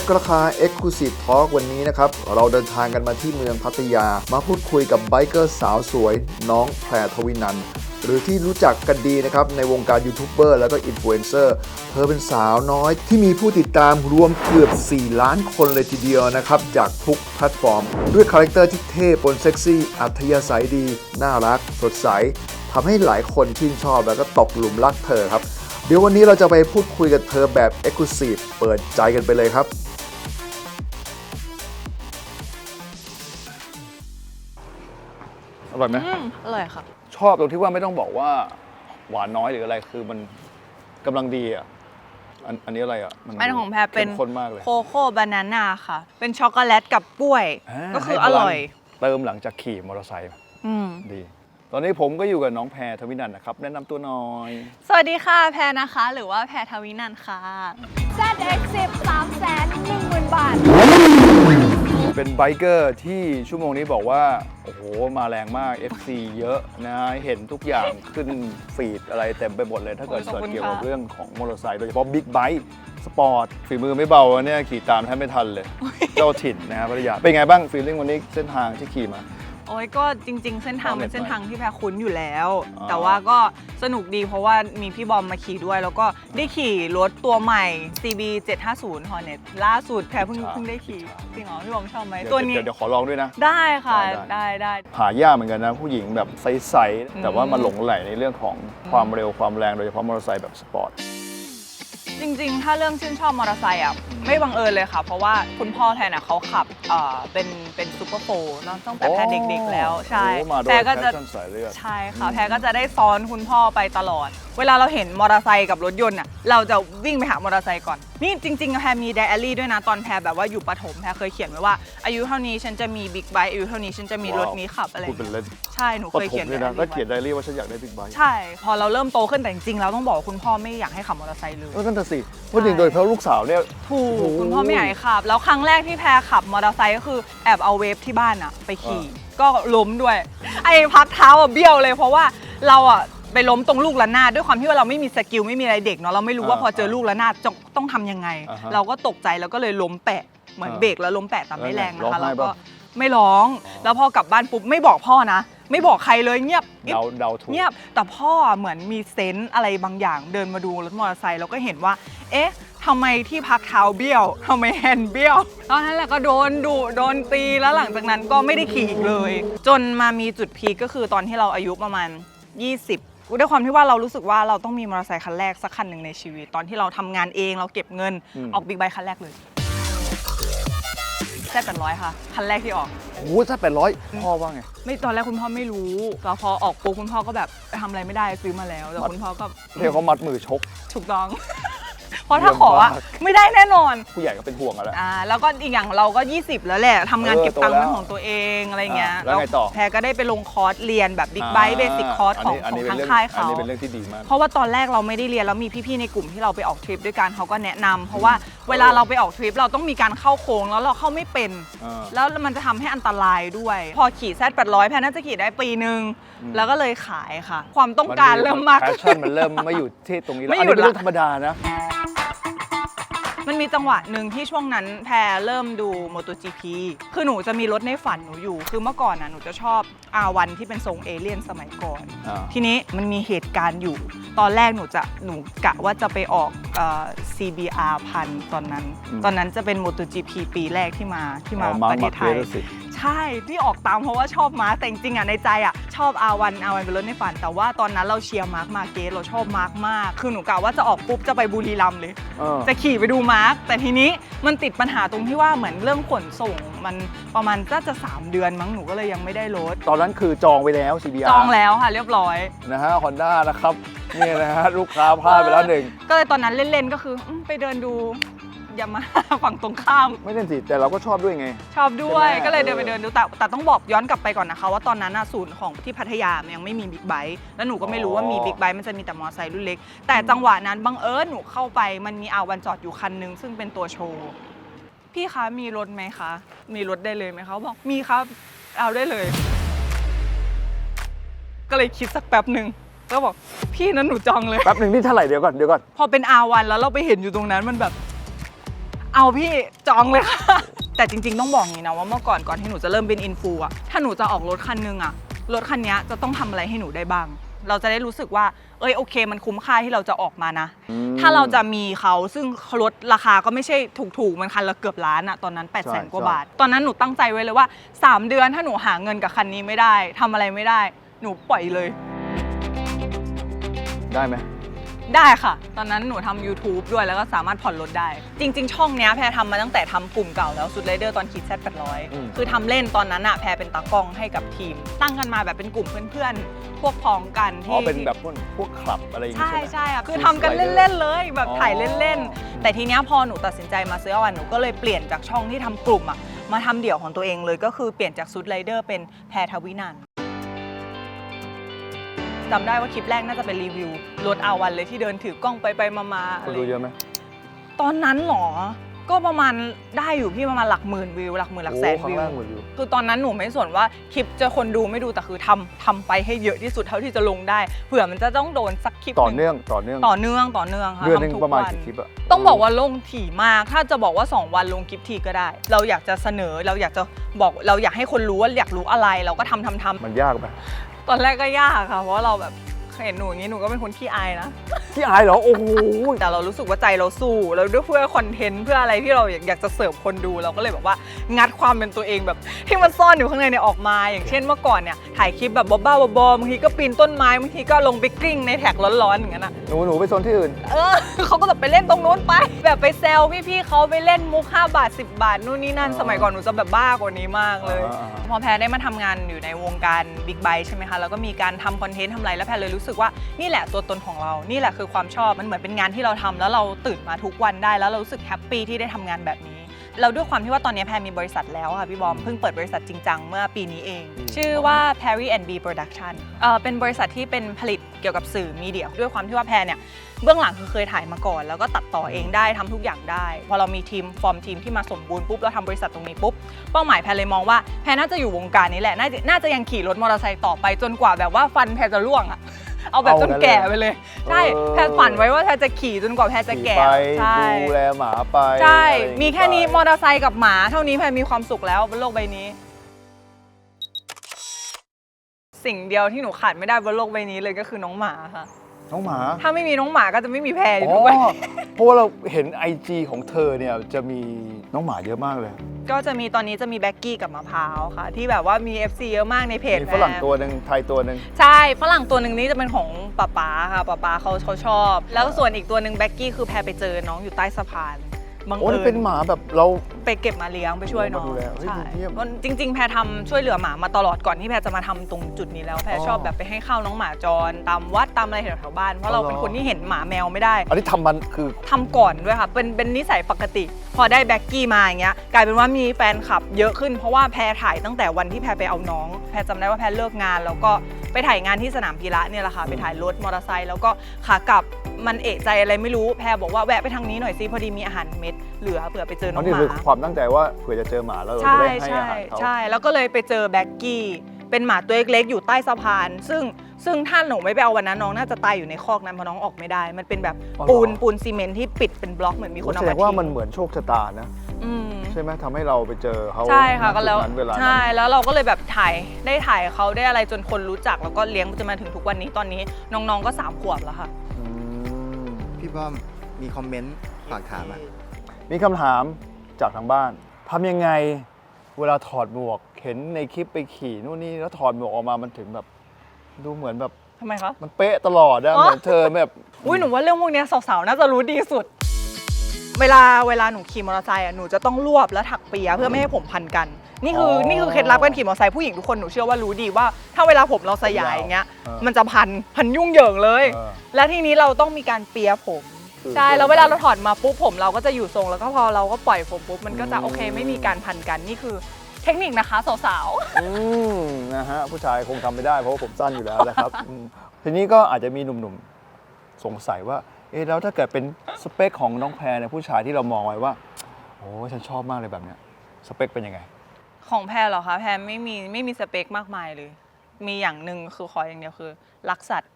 ช็คราคา Exclusive Talk วันนี้นะครับ เราเดินทางกันมาที่เมืองพัทยา มาพูดคุยกับไบเกอร์สาวสวย น้องแพรทวินันหรือที่รู้จักกันดีนะครับ ในวงการยูทูบเบอร์แล้วก็อินฟลูเอนเซอร์เธอเป็นสาวน้อยที่มีผู้ติดตามรวมเกือบ 4 ล้านคนเลยทีเดียวนะครับ จากทุกแพลตฟอร์ม ด้วยคาแรคเตอร์ที่เท่ปนเซ็กซี่ อัธยาศัยดี น่ารัก สดใสทำให้หลายคนชื่นชอบแล้วก็ตกหลุมรักเธอครับ เดี๋ยววันนี้เราจะไปพูดคุยกับเธอแบบ e x c l u s i v e เปิดใจกันไปเลยครับ อร่อยไหมอืมอร่อยค่ะ ชอบตรงที่ว่าไม่ต้องบอกว่า หวานน้อยหรืออะไรคือมันกำลังดีอะอันอันนี้อะไรอะอันของแพรเป็นข้มข้นมากเลยโคโค่บานาน่าค่ะ เป็นช็อกโกแลตกับกล้วยาก็คือให้อพลังร่อยเติมหลังจากขี่มอเตอร์ไซค์อืม ดี ตอนนี้ผมก็อยู่กับน้องแพรทวินันท์นะครับ แนะนำตัวหน่อย สวัสดีค่ะ แพรนะคะ หรือว่าแพรทวินันท์ค่ะ ZX10 3แสน1หมื่นบาท เป็นไบเกอร์ที่ชั่วโมงนี้บอกว่า โอ้โห มาแรงมาก FC เยอะนะ เห็นทุกอย่างขึ้นฟีดอะไรเต็มไปหมดเลย ถ้าเกิดโอ้ยขอบเกิดคุณเกี่ยวกับค่ะเรื่องของมอเตอร์ไซค์โดยเฉพาะบิ๊กไบค์สปอร์ตฝีมือไม่เบาอะเนี่ยขี่ตามแทบไม่ทันเลย เจ้าถิ่นนะครับพัทยาเป็นไงบ้างฟีลลิ่งวันนี้เส้นทางที่ขี่มา โอ้ยก็จริง ๆ เส้นทางเอาเน็เป็ตนเส้นไปทางที่แพรคุ้นอยู่แล้ว อ๋อ แต่ว่าก็สนุกดีเพราะว่ามีพี่บอมมาขี่ด้วย แล้วก็ได้ขี่รถตัวใหม่ CB 750 Hornet ล่าสุดแพรเพิ่งเพิ่งได้ขี่จริงเหรอพี่บอมชอบไหมเดี๋ยตัวนี้เดี๋ยวเดี๋ยวขอลองด้วยนะ ได้ค่ะได้ ได้ได้ หายากเหมือนกันนะ ผู้หญิงแบบใสๆแต่ว่ามาหลงไหลในเรื่องของความเร็วความแรงโดยเฉพาะมอเตอร์ไซค์แบบสปอร์ต จริงๆ ถ้าเรื่องชื่นชอบมอเตอร์ไซค์อะ ไม่บังเอิญเลยค่ะ เพราะว่าคุณพ่อแทนอะเขาขับเอ่อเป็นเป็นซูเปอร์โฟร์เนอะตั้งแต่แพรเด็กๆแล้วใช่โอ้มาโดยแพรก็จะแพชชั่นสายเลือด ใช่ค่ะ แพรก็จะได้ซ้อนคุณพ่อไปตลอด เวลาเราเห็นมอเตอร์ไซค์กับรถยนต์อะ เราจะวิ่งไปหามอเตอร์ไซค์ก่อน นี่จริงๆ แพรมีไดอารี่ด้วยนะ ตอนแพรแบบว่าอยู่ประถม แพรเคยเขียนไว้ว่า อายุเท่านี้ฉันจะมีบิ๊กไบค์ อายุเท่านี้ฉันจะมีรถนี้ขับอะไรอพูดย่างเป็นเงี้ยเล่นใช่ หนูปเคยฐเขีมยนเลยนะไดแล้วอารี่เขียนไว้ไดอารี่ว่าฉันอยากได้บิ๊กไบค์ใช่ พอเราเริ่มโตขึ้นแต่จริงๆ เราต้องบอกว่าคุณพ่อไม่อยากให้ขับมอเตอร์ไซค์เลยเออนั่นน่ะสิพูดถึงโดยเฉพาะลูกสาวเนี่ยถูโอ้กโหคุณพ่อไม่อยากให้ขับ แล้วครั้งแรกที่แพรขับมอเตอร์ไซค์ก็คือแอบเอาเวฟที่บ้านอะไปขี่ ก็ล้มด้วย ไอ้พักเท้าอะเบี้ยวเลยเพราะว่าเราอะไปล้มตรงลูกระนาดด้วยความที่ว่าเราไม่มีสกิลไม่มีอะไรเด็กเนาะเราไม่รู้ว่าพอเจอลูกระนาดจะต้องทำยังไง อ่าฮะเราก็ตกใจแล้วก็เลยล้มแปะเหมือนอ่าเบรกแล้วล้มแปะแต่ไม่แรงร้องนะคะไห้แล้วก็ปะ ไม่ร้อง แล้วพอกลับบ้านปุ๊บไม่บอกพ่อนะ ไม่บอกใครเลยเงียบกิ๊บ เดาเดาถูก เงียบแต่พ่อเหมือนมีเซนส์อะไรบางอย่างเดินมาดูรถมอเตอร์ไซค์แล้วก็เห็นว่า เอ๊ะ ทำไมที่พักเท้าเบี้ยวทำไมแฮนด์เบี้ยวตอนนั้นแหละก็โดนดุโดนตีแล้วหลังจากนั้นก็ไม่ได้ขี่อีกเลย จนมามีจุดพีคก็คือตอนที่เราอายุประมาณ 20ด้วยความที่ว่าเรารู้สึกว่าเราต้องมีมอเตอร์ไซค์คันแรกสักคันหนึ่งในชีวิต ตอนที่เราทำงานเองเราเก็บเงินอืมออกบิ๊กไบค์คันแรกเลยแค่แปดร้อยค่ะ คันแรกที่ออกโอ้โหถ้าแปดร้อยพ่อว่าไง ไม่ตอนแรกคุณพ่อไม่รู้แล้วพอออกปุ๊บคุณพ่อก็แบบทำอะไรไม่ได้ซื้อมาแล้วแต่คุณพ่อก็เรียกเขามัดมือชกถูกต้องเพ ราะถ้าขออะเยี่ยมมากไม่ได้แน่นอน ผู้ใหญ่ก็เป็นห่วงกันแล้ว อ่าแล้วก็อีกอย่างเราก็ 20 แล้วแหละทำงานเออเก็บตังค์โตแล้เป็วนของตัวเองอะไรเงี้ยอ่าแล้วไงต่อ แพรก็ได้ไปลงคอร์สเรียนแบบบิ๊กไบค์เบสิกคอร์สของอันขอนี้งเป็นทางเรื่องค่ายอันเขานี้เป็นเรื่องที่ดีมาก เพราะว่าตอนแรกเราไม่ได้เรียนแล้วมีพี่ๆในกลุ่มที่เราไปออกทริปด้วยกันเขาก็แนะนำเพราะว่าเวลาเราไปออกทริปเราต้องมีการเข้าโค้งแล้วเราเข้าไม่เป็น อ่าแล้วมันจะทำให้อันตรายด้วย พอขี่แซด800แพรน่าจะขี่ได้ปีหนึ่งอืม แล้วก็เลยขายค่ะ ความต้องการเริ่มมาก แพชชั่นมันเริ่มไม่อยู่ที่ตรงนี้แล้ว ไม่อันหยุนี้ดเป็นละ เรื่องธรรมดานะ มันมีจังหวะหนึ่งที่ช่วงนั้นแพรเริ่มดู MotoGP คือหนูจะมีรถในฝันหนูอยู่ คือเมื่อก่อนน่ะหนูจะชอบ R1 ที่เป็นทรงเอเลี่ยนสมัยก่อน อ่า ทีนี้มันมีเหตุการณ์อยู่ ตอนแรกหนูจะหนูกะว่าจะไปออกเอ่อ CBR พันตอนนั้น อืม ตอนนั้นจะเป็น MotoGP ปีแรกที่มาที่มาอ๋อมาประเทศไทยมาเทศสิ ใช่ที่ออกตามเพราะว่าชอบมาร์คแต่จริงๆอะในใจอะชอบ R1 R1 เป็นรถในฝัน แต่ว่าตอนนั้นเราเชียร์มาร์คมาเกสเราชอบมาร์คมาก คือหนูกะว่าจะออกปุ๊บจะไปบุรีรัมย์เลยเออจะขี่ไปดูมาร์คแต่ทีนี้มันติดปัญหาตรงที่ว่าเหมือนเรื่องขนส่งมันประมาณน่าจะ 3 เดือนมั้งหนูก็เลยยังไม่ได้รถตอนนั้นคือจองไปแล้ว CBR จองแล้วค่ะเรียบร้อย นะฮะฮอนด้านะครับ นี่นะฮะลูกค้าพลาดไปแล้วหนึ่ง ก็เลยตอนนั้นเล่นๆก็คืออืมไปเดินดูยามา ฝั่งตรงข้าม ไม่ใช่สิแต่เราก็ชอบด้วยไง ชอบด้วยใช่ไหมก็เลยเดินไปเออ เดินดูแต่แต่ต้องบอกย้อนกลับไปก่อนนะคะ ว่าตอนนั้นน่ะศูนย์ของที่พัทยามันยังไม่มีบิ๊กไบค์แล้วหนูก็ไม่รู้ว่ามีบิ๊กไบค์มันจะมีแต่มอเตอร์ไซค์รุ่นเล็ก แต่จังหวะนั้นบังเอิญหนูเข้าไปมันมีอาวันจอดอยู่คันนึง ซึ่งเป็นตัวโชว์พี่คะมีรถไหมคะ มีรถได้เลยไหมคะบอกมีครับเอาได้เลย ก็เลยคิดสักแป๊บหนึ่ง แล้วบอกพี่นั้นหนูจองเลย แป๊บหนึ่งนี่เท่าไหร่เดี๋ยวก่อนเดี๋ยวก่อนพอเป็น R1 แล้วเราไปเห็นอยู่ตรงนั้นมันแบบ เอาพี่จองเลยค่ะ แต่จริง ๆ ต้องบอกอย่างนี้นะว่าเมื่อก่อนก่อนที่หนูจะเริ่มเป็นอินฟูอะถ้าหนูจะออกรถคันนึงอะรถคันนี้จะต้องทำอะไรให้หนูได้บ้าง เราจะได้รู้สึกว่า เอ้ยโอเค มันคุ้มค่าที่เราจะออกมานะ ถ้าเราจะมีเขาซึ่งรถราคาก็ไม่ใช่ถูกๆ มันคันละเกือบล้านอะตอนนั้น8ปดแสนกว่าบาท ตอนนั้นหนูตั้งใจไว้เลยว่า 3 เดือนถ้าหนูหาเงินกับคันนี้ไม่ได้ทำอะไรไม่ได้ หนูปล่อยเลย ได้ไหม ได้ค่ะ ตอนนั้นหนูทำ YouTube ด้วยแล้วก็สามารถผ่อนรถได้ จริง ๆ ช่องเนี้ยแพรทำมาตั้งแต่ทำกลุ่มเก่าแล้วสุดไรเดอร์ตอนคิดแซดแปดร้อยอืม คือทำเล่นตอนนั้นอะแพรเป็นตากล้องให้กับทีม ตั้งกันมาแบบเป็นกลุ่มเพื่อนๆ พวกพ้องกันอ๋ที่อเป็นแบบพวกพวกคลับอะไรอย่างงี้ใช่ใช่ไหม ใช่อะคือคือทำกันสไลเดอร์เล่นๆเลยแบบอ๋อถ่ายเล่นๆแต่ทีเนี้ยพอหนูตัดสินใจมาซื้อเอาวันหนูก็เลยเปลี่ยนจากช่องที่ทำกลุ่มอะมาทำเดี่ยวของตัวเองเลยก็คือเปลี่ยนจากซูดไรเดอร์เป็นแพรทวินันท์ จำได้ว่าคลิปแรกน่าจะเป็นรีวิวรถอาวันเลยที่เดินถือกล้องไปไปๆมาๆคอะนไรดูเยอะไหมตอนนั้นเหรอ ก็ประมาณได้อยู่พี่ประมาณหลักหมื่นวิวหลักหมื่นหลักแสนโอ้ครั้วิงว แรกหมดวิวคือตอนนั้นหนูไม่สนว่าคลิปจะคนดูไม่ดูแต่คือทำทำไปให้เยอะที่สุดเท่าที่จะลงได้เผื่อมันจะต้องโดนสักคลิปต่อหเนื่องต่อเนื่อง ต่อเนื่องต่อเนื่องค่ะเดือนหนึงทำทุกประมาณวัน กี่คลิปอะต้องบอกว่าลงถี่มาก ถ้าจะบอกว่า 2 วันลงคลิปทีก็ได้ เราอยากจะเสนอเราอยากจะบอกเราอยากให้คนรู้ว่าอยากรู้อะไร เราก็ทำทำทำมันยากไหม ตอนแรกก็ยากค่ะ เพราะว่าเราแบบเห็นหนูอย่างนี้หนูก็เป็นคนขี้อายนะ ที่อายเหรอ โอ้โหแต่เรารู้สึกว่าใจเราสู้เราด้วยเพื่อคอนเทนต์เพื่ออะไรที่เราอยากอยากจะเสิร์ฟคนดูเราก็เลยแบบว่างัดความเป็นตัวเองแบบที่มันซ่อนอยู่ข้างในเนี่ยออกมา อย่างเช่นเมื่อก่อนเนี่ยถ่ายคลิปแบบบ้าๆบอๆบางทีก็ปีนต้นไม้บางทีก็ลงไปกลิ้งในแท็กร้อนๆอย่างนั้นอะหนูหนูไปโซนที่อื่น เออเขาก็แบบไปเล่นตรงนู้นไป แบบไปแซวพี่ๆเขาไปเล่นมุก5บาท 10 บาทนู่นนี่นั่นอ่าสมัยก่อนหนูจะแบบบ้ากว่านี้มากเลยอ่าพอแพรได้มาทำงานอยู่ในวงการบิ๊กไบค์ใช่ไหมคะแล้วก็มีการทำคอนเทนต์ทำอะไรแล้วแพรเลยรู้สึกว่านี่แหละตัวตนของเรานี่แหละคือความชอบมันเหมือนเป็นงานที่เราทำแล้วเราตื่นมาทุกวันได้แล้วเรารู้สึกแฮปปี้ที่ได้ทำงานแบบนี้เราด้วยความที่ว่าตอนนี้แพรมีบริษัทแล้วค่ะพี่บอมเพิ่งเปิดบริษัทจริงจังเมื่อปีนี้เอง ชื่อว่า Perry and B Production เอ่อเป็นบริษัทที่เป็นผลิตเกี่ยวกับสื่อมีเดีย ด้วยความที่ว่าแพรเนี่ยเบื้องหลังคือเคยถ่ายมาก่อน แล้วก็ตัดต่อเองได้ทำทุกอย่างได้ พอเรามีทีมฟอร์มทีมที่มาสมบูรณ์ปุ๊บเราทำบริษัทตรงนี้ปุ๊บเป้าหมายแพรเลยมองว่าแพรน่าจะอยู่วงการนี้แหละน่าจะน่าจะยังขี่รถมอเตอร์ไซค์ต่อไปจนกว่าแบบว่าฟันแพรจะร่วงอะ เอาแบบจนแก่ไปเลย ใช่เออแพรฝันไว้ว่าแพรจะขี่จนกว่าแพรจะขี่แก่ไปใช่ดูแลหมาไปใช่อะไรอย่างงี้มีแค่นี้ไปมอเตอร์ไซค์กับหมาเท่านี้แพรมีความสุขแล้วบนโลกใบนี้ สิ่งเดียวที่หนูขาดไม่ได้บนโลกใบนี้เลยก็คือน้องหมาค่ะ น้องหมาถ้าไม่มีน้องหมาก็จะไม่มีแพรอยู่อ๋ทุกวันอเพราะว่าเราเห็นไอจีของเธอเนี่ยจะมีน้องหมาเยอะมากเลย ก็จะมีตอนนี้จะมีแบ็กกี้กับมะพร้าวค่ะ ที่แบบว่ามี FC เยอะมากในเพจมีฝรั่งแพตัวหนึ่งไทยตัวหนึ่ง ใช่ฝรั่งตัวหนึ่งนี้จะเป็นของป๊าป๊าค่ะป๊าป๊าเขาเขาชอบ แล้วส่วนอีกตัวหนึ่งแบ็กกี้คือแพรไปเจอน้องอยู่ใต้สะพานบังโอ้เอินี่เป็นญหมาแบบเรา ไปเก็บมาเลี้ยงไปช่วยน้องมาดูแลเฮ้ยใช่เยี่ยมเพราะจริง ๆ แพรทำช่วยเหลือหมามาตลอดก่อนที่แพรจะมาทำตรงจุดนี้แล้วแพรอ๋อชอบแบบไปให้ข้าวน้องหมาจร ตามวัดตามอะไรแถวๆบ้านเพราะเราอ๋อเหรอเป็นคนที่เห็นหมาแมวไม่ได้ อันนี้ทำมันคือ ทำก่อนด้วยค่ะ เป็นเป็นนิสัยปกติ พอได้แบ็กกี้มาอย่างเงี้ย กลายเป็นว่ามีแฟนคลับเยอะขึ้น เพราะว่าแพรถ่ายตั้งแต่วันที่แพรไปเอาน้อง แพรจำได้ว่าแพรเลิกงาน แล้วก็ไปถ่ายงานที่สนามพีระเนี่ยแหละค่ะ ไปถ่ายรถมอเตอร์ไซค์แล้วก็ขากลับ มันเอะใจอะไรไม่รู้แพรบอกว่าแวะไปทางนี้หน่อยสิพอดีมีอาหารเม็ดเหลือเผื่อไปเจอน้อัอนงนี้หคือมาความตั้งใจว่าเผื่อจะเจอหมาแล้วเราจะใช่ได้ให้ใช่อาหารเขาใช่แล้วก็เลยไปเจอแบ็กกี้เป็นหมาตัวเล็กๆอยู่ใต้สะพาน ซึ่งซึ่งถ้าหนูไม่ไปเอาวันนั้นน้องน่าจะตายอยู่ในคอกนั้นเพราะน้องออกไม่ได้ มันเป็นแบบปูนปูนซีเมนต์ที่ปิดเป็นบล็อกเหมือนมีคนเอาแสดมางว่าทิ้งมันเหมือนโชคชะตานะ อืม ใช่ไหมทำให้เราไปเจอเขาใช่ค่ะณก็แล้วจุดนั้นเวลานั้น ใช่แล้วเราก็เลยแบบถ่ายได้ถ่ายเขาได้อะไรจนคนรู้จักแล้วก็เลี้ยงจนมาถึงทุกวันนี้ตอนนี้น้องๆก็สามขวบแล้วค่ะอืม พี่ป้อมมีคอมเมนต์ฝากถามอะมีคำถามจากทางบ้านทำยังไงเวลาถอดหมวก เห็นในคลิปไปขี่นู่นนี่แล้วถอดหมวกออกมามันถึงแบบดูเหมือนแบบทำไมคะ มันเป๊ะตลอดอะอ๋อเหมือนเธอแบบอุ้ยหนูว่าเรื่องพวกเนี้ยสาวๆน่าจะรู้ดีสุด เวลาเวลาหนูขี่มอเตอร์ไซค์อะหนูจะต้องรวบแล้วถักเปียเพื่อไม่ให้ผมพันกัน นี่คืออนี่คือเคล็ดลับการขี่มอเตอร์ไซค์ผู้หญิงทุกคนหนูเชื่อว่ารู้ดีว่า ถ้าเวลาผมเราสยายอย่างเงี้ยเออมันจะพันพันยุ่งเหยิงเลย เออ และทีนี้เราต้องมีการเปียผมคือใช่แล้วเวลาเราถอดมาปุ๊บผมเราก็จะอยู่ทรงแล้วก็พอเราก็ปล่อยผมปุ๊บมันก็จะอืมโอเคไม่มีการพันกันนี่คือเทคนิคนะคะสาวอืมนะฮะผู้ชายคงทำไม่ได้เพราะว่าผมสั้นอยู่แล้วนะครับอืมทีนี้ก็อาจจะมีหนุ่มๆสงสัยว่า เอ๊ะแล้วถ้าเกิดเป็นสเปคของน้องแพรเนี่ยผู้ชายที่เรามองไว้ว่า โอ้ฉันชอบมากเลยแบบเนี้ยสเปคเป็นยังไงๆ ของแพรเหรอคะแพรไม่มีไม่มีสเปคมากมายเลย มีอย่างหนึ่งคือขออย่างเดียวคือ รักสัตว์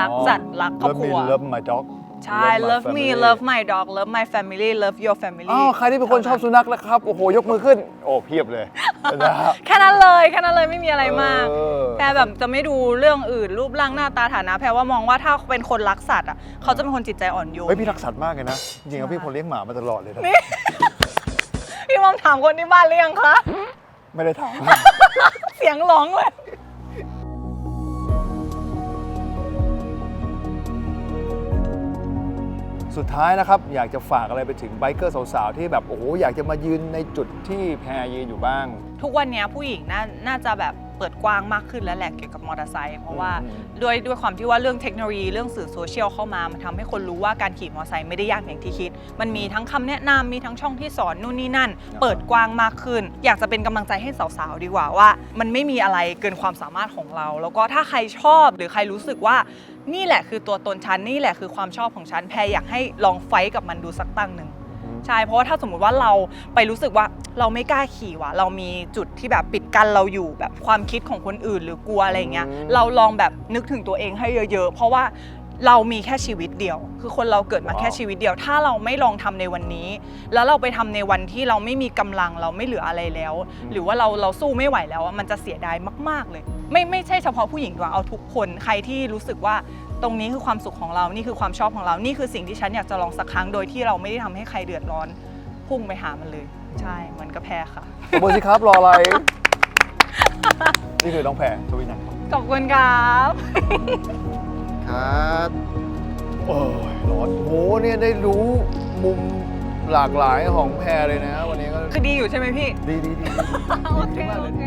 รักสัตว์รักครอบครัว เลิฟมีเลิฟมาด็อก ใช่ love me love my dog love my family love your family อ้าวใครที่เป็นคนชอบสุนัขแล้วครับ โอ้โห ยกมือขึ้น โอ้เพียบเลยนะฮะแค่นั้นเลยแค่นั้นเลยไม่มีอะไรมาก เออแพรแบบจะไม่ดูเรื่องอื่นรูปร่างหน้าตาฐานะแพรว่ามองว่าถ้าเป็นคนรักสัตว์อะเขาจะเป็นคนจิตใจอ่อนโยนเฮ้ยพี่รักสัตว์มากเลยนะ จริงๆแล้วพี่คนเลี้ยงหมามาตลอดเลยนะ พี่มอมถามคนที่บ้านหรือยังคะ ไม่ได้ถาม เสียงร้องเลย สุดท้ายนะครับ อยากจะฝากอะไรไปถึงไบเกอร์สาวๆ ที่แบบโอ้โหอยากจะมายืนในจุดที่แพรยืนอยู่บ้าง ทุกวันเนี้ยผู้หญิงน่าน่าจะแบบเปิดกว้างมากขึ้นแล้วแหละเกี่ยวกับมอเตอร์ไซค์เพราะว่าอืม ด้วยด้วยความที่ว่าเรื่องเทคโนโลยีเรื่องสื่อโซเชียลเข้ามามันทำให้คนรู้ว่าการขี่มอเตอร์ไซค์ไม่ได้ยากอย่างที่คิด มันมีทั้งคำแนะนำมีทั้งช่องที่สอนนู่นนี่นั่น เปิดกว้างมากขึ้น อยากจะเป็นกำลังใจให้สาวๆดีกว่าว่า มันไม่มีอะไรเกินความสามารถของเรา แล้วก็ถ้าใครชอบหรือใครรู้สึกว่า นี่แหละคือตัวตนฉันนี่แหละคือความชอบของฉันแพรอยากให้ลองไฟท์กับมันดูสักตั้งหนึ่ง ใช่เพราะว่าถ้าสมมุติว่าเราไปรู้สึกว่าเราไม่กล้าขี่ว่ะ เรามีจุดที่แบบปิดกั้นเราอยู่แบบความคิดของคนอื่น หรือกลัวอะไรอย่างเงี้ยอืมเราลองแบบนึกถึงตัวเองให้เยอะ ๆ เพราะว่าเรามีแค่ชีวิตเดียว คือคนเราเกิดมาว้าวแค่ชีวิตเดียว ถ้าเราไม่ลองทำในวันนี้ แล้วเราไปทำในวันที่เราไม่มีกำลังเราไม่เหลืออะไรแล้ว หรือว่าเราเราสู้ไม่ไหวแล้วอะมันจะเสียดายมาก ๆเลย ไม่ไม่ใช่เฉพาะผู้หญิงด้วยเอาทุกคนใครที่รู้สึกว่า ตรงนี้คือความสุขของเรา นี่คือความชอบของเรา นี่คือสิ่งที่ฉันอยากจะลองสักครั้งโดยที่เราไม่ได้ทำให้ใครเดือดร้อน พุ่งไปหามันเลย ใช่เหมือนกับแพรค่ะ ขอบคุณสิครับรออะไร นี่คือน้องแพรชวินันท์ขอบคุณครับ ครับโอ้ยร้อนโหเนี่ยได้รู้มุมหลากหลายของแพรเลยนะ วันนี้ก็คือดีอยู่ใช่ไหมพี่ ดีดีดี โอเค โอเค